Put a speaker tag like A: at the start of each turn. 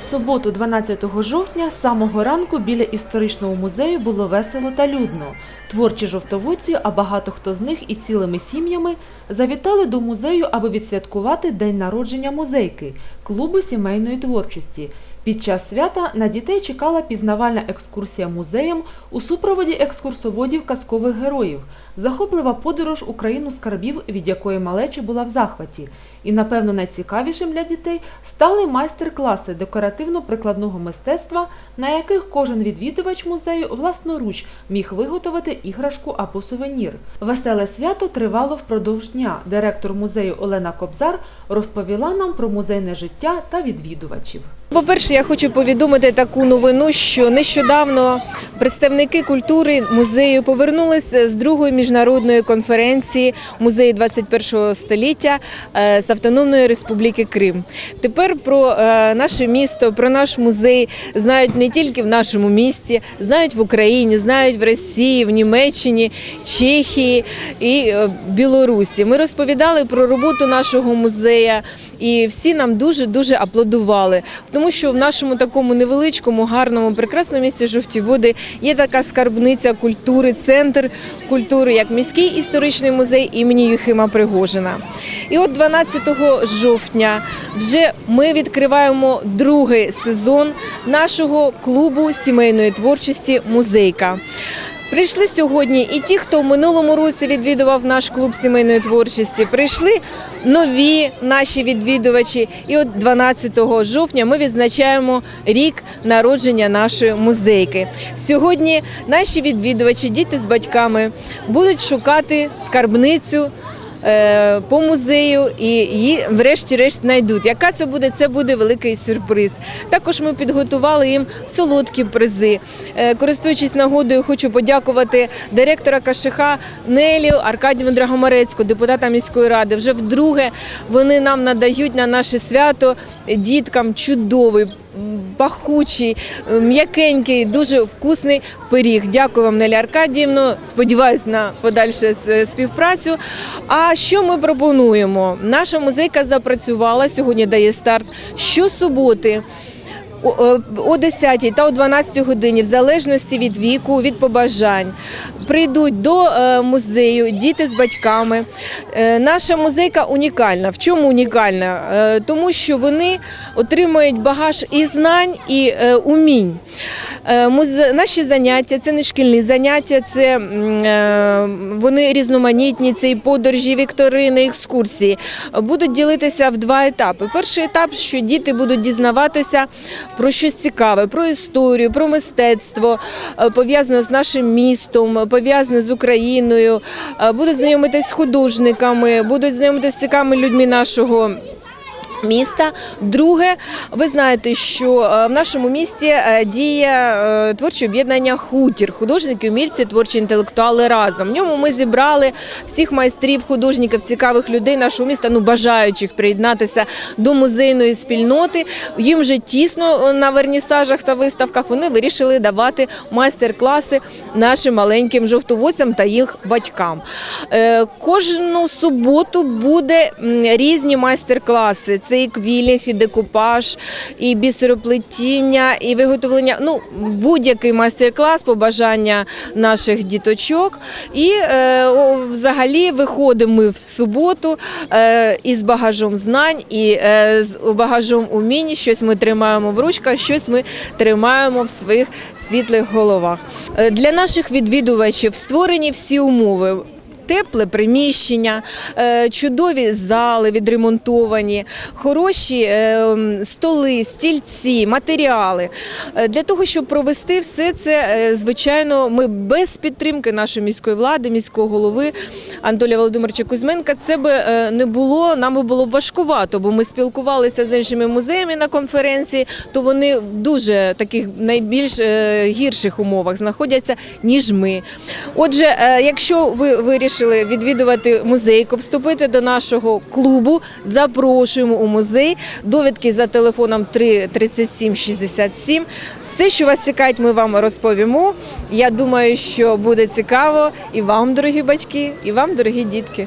A: В суботу, 12 жовтня, з самого ранку біля історичного музею було весело та людно. Творчі жовтоводці, а багато хто з них і цілими сім'ями завітали до музею, аби відсвяткувати день народження музейки, клубу сімейної творчості, під час свята на дітей чекала пізнавальна екскурсія музеєм у супроводі екскурсоводів казкових героїв, захоплива подорож у країну скарбів, від якої малечі була в захваті. І, напевно, найцікавішим для дітей стали майстер-класи декоративно-прикладного мистецтва, на яких кожен відвідувач музею власноруч міг виготовити іграшку або сувенір. Веселе свято тривало впродовж дня. Директор музею Олена Кобзар розповіла нам про музейне життя та відвідувачів.
B: По-перше, я хочу повідомити таку новину, що нещодавно представники культури музею повернулися з другої міжнародної конференції музеї 21-го століття е, з Автономної Республіки Крим. Тепер про е, наше місто, про наш музей знають не тільки в нашому місті, знають в Україні, знають в Росії, в Німеччині, Чехії і е, Білорусі. Ми розповідали про роботу нашого музею. І всі нам дуже дуже аплодували, тому що в нашому такому невеличкому, гарному, прекрасному місті жовті води є така скарбниця культури, центр культури, як міський історичний музей імені Юхима Пригожина. І от 12 жовтня вже ми відкриваємо другий сезон нашого клубу сімейної творчості Музейка. Прийшли сьогодні і ті, хто в минулому році відвідував наш клуб сімейної творчості, прийшли нові наші відвідувачі. І от 12 жовтня ми відзначаємо рік народження нашої музейки. Сьогодні наші відвідувачі, діти з батьками, будуть шукати скарбницю. Е, По музею і її врешті-решт знайдуть. Яка це буде? Це буде великий сюрприз. Також ми підготували їм солодкі призи. Е, Користуючись нагодою, хочу подякувати директора КШХ Нелію Аркадію Драгомарецьку, депутата міської ради. Вже вдруге вони нам надають на наше свято діткам чудовий. Пахучий, м'якенький, дуже вкусний пиріг. Дякую вам, Нелі Аркадіївну. Сподіваюсь на подальшу співпрацю. А що ми пропонуємо? Наша музейка запрацювала сьогодні. Дає старт щосуботи о- е, 10 та о 12 годині, в залежності від віку, від побажань. Прийдуть до е, музею діти з батьками. Е, Наша музейка унікальна. В чому унікальна? Е, Тому що вони отримують багаж і знань, і е, умінь. Е, Наші заняття це не шкільні заняття, це е, вони різноманітні, це і подорожі, вікторини, екскурсії. Будуть ділитися в два етапи. Перший етап, що діти будуть дізнаватися про щось цікаве, про історію, про мистецтво, е, пов'язане з нашим містом, пов'язане з Україною, е, будуть знайомитись з художниками, будуть знайомитись з цікавими людьми нашого. Міста. Друге, ви знаєте, що е, в нашому місті е, діє е, творче об'єднання Хутір, художники, умільці, творчі інтелектуали разом. В ньому ми зібрали всіх майстрів, художників, цікавих людей нашого міста, ну бажаючих приєднатися до музейної спільноти. Їм вже тісно на вернісажах та виставках. Вони вирішили давати майстер-класи нашим маленьким жовтоводцям та їх батькам. Кожну суботу буде різні майстер-класи. Це і квілінг, і декупаж, і бісероплетіння, і виготовлення. Ну, будь-який майстер-клас, побажання наших діточок. І е, взагалі виходимо ми в суботу е, із багажом знань і е, з багажом умінь. Щось ми тримаємо в ручках, щось ми тримаємо в своїх світлих головах. Е, Для наших відвідувачів створені всі умови. Тепле приміщення, е, чудові зали відремонтовані, хороші е, столи, стільці, матеріали. Е, Для того, щоб провести все це, звичайно, ми без підтримки нашої міської влади, міського голови Анатолія Володимировича Кузьменка, це би не було, нам би було важкувато, бо ми спілкувалися з іншими музеями на конференції, то вони в дуже таких найбільш гірших умовах знаходяться, ніж ми. Отже, якщо ви вирішили відвідувати музейку, вступити до нашого клубу, запрошуємо у музей. Довідки за телефоном 3 37 67. Все, що вас цікавить, ми вам розповімо. Я думаю, що буде цікаво і вам, дорогі батьки, і вам, дорогі дітки.